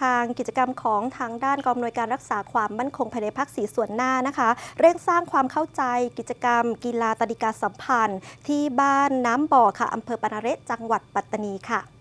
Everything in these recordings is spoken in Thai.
ทางกิจกรรมของทางด้านกองอำนวยการรักษาความมั่นคงภายในภาคสีส่วนหน้านะคะ เร่งสร้างความเข้าใจกิจกรรม กีฬาตดิกาสัมพันธ์ ที่บ้านน้ำบ่อค่ะอำเภอปานาเรศจังหวัดปัตตานีค่ะ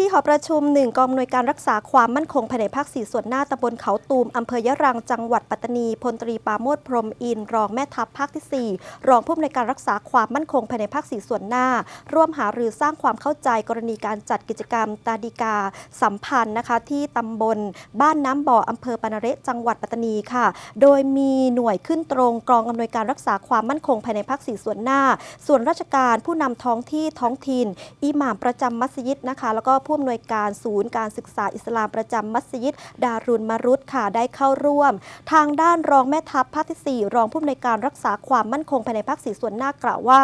ที่หอประชุมหนึ่งกองอำนวยการรักษาความมั่นคงภายในภาคสี่ส่วนหน้าตำบลเขาตูมอำเภอยะรังจังหวัดปัตตานีพลตรีปาโมดพรมอิน รองแม่ทัพภาคที่ 4 รองผู้อำนวยการรักษาความมั่นคงภายในภาคสี่ส่วนหน้า ร่วมหารือสร้างความเข้าใจกรณีการจัดกิจกรรมตาดิกา สัมพันธ์นะคะ ที่ตำบล บ้านน้ำบ่ออำเภอปานาเระจังหวัดปัตตานีค่ะ โดยมีหน่วยขึ้นตรงกองอำนวยการรักษาความมั่นคงภายในภาคสี่ส่วนหน้า ส่วนราชการผู้นำท้องที่ท้องถิ่นอิหม่ามประจำมัสยิดนะคะ แล้วก็ผู้อำนวยการศูนย์การศึกษาอิสลามประจำมัสยิด ดารุนมารุตค่ะได้เข้าร่วม ทางด้านรองแม่ทัพภาคที่ 4 รองผู้อำนวยการรักษาความมั่นคงภายในภาคสีส่วนหน้ากล่าวว่า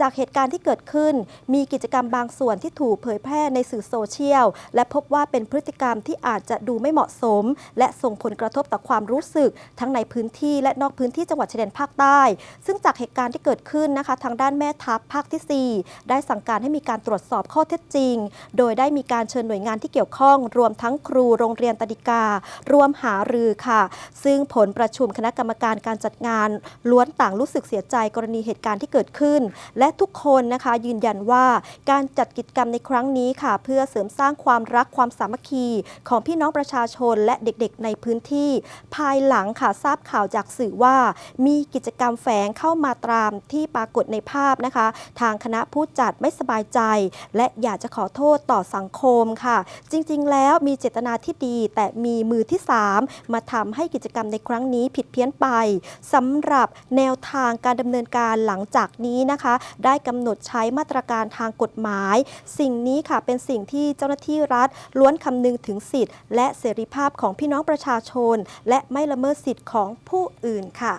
จากเหตุการณ์ที่เกิดขึ้น มีกิจกรรมบางส่วนที่ถูกเผยแพร่ในสื่อโซเชียล และพบว่าเป็นพฤติกรรมที่อาจจะดูไม่เหมาะสม และส่งผลกระทบต่อความรู้สึก ทั้งในพื้นที่และนอกพื้นที่จังหวัดชายแดนภาคใต้ ซึ่งจากเหตุการณ์ที่เกิดขึ้นนะคะ ทางด้านแม่ทัพภาคที่ 4 ได้สั่งการให้มีการตรวจสอบข้อเท็จจริง โดยได้มีการเชิญหน่วยงานที่เกี่ยวข้อง รวมทั้งครูโรงเรียนตดิการวมหารือค่ะ ซึ่งผลประชุมคณะกรรมการการจัดงาน ล้วนต่างรู้สึกเสียใจกรณีเหตุการณ์ที่เกิดขึ้น และทุกคนนะคะยืนยันว่าการจัดกิจกรรมในครั้งนี้ค่ะ เพื่อเสริมสร้างความรักความสามัคคี ของพี่น้องประชาชนและเด็กๆ ในพื้นที่ ภายหลังค่ะทราบข่าวจากสื่อว่า มีกิจกรรมแฝงเข้ามาตามที่ปรากฏในภาพนะคะ ทางคณะผู้จัดไม่สบายใจ และอยากจะขอโทษต่อสังสังคมค่ะ จริงๆ แล้วมีเจตนาที่ดี แต่มีมือที่ 3 มาทำให้กิจกรรมในครั้งนี้ผิดเพี้ยนไปสำหรับแนวทางการดำเนินการหลังจากนี้นะคะ ได้กำหนดใช้มาตรการทางกฎหมาย สิ่งนี้ค่ะเป็นสิ่งที่เจ้าหน้าที่รัฐ ล้วนคำนึงถึงสิทธิ์และเสรีภาพของพี่น้องประชาชน และไม่ละเมิดสิทธิ์ของผู้อื่นค่ะ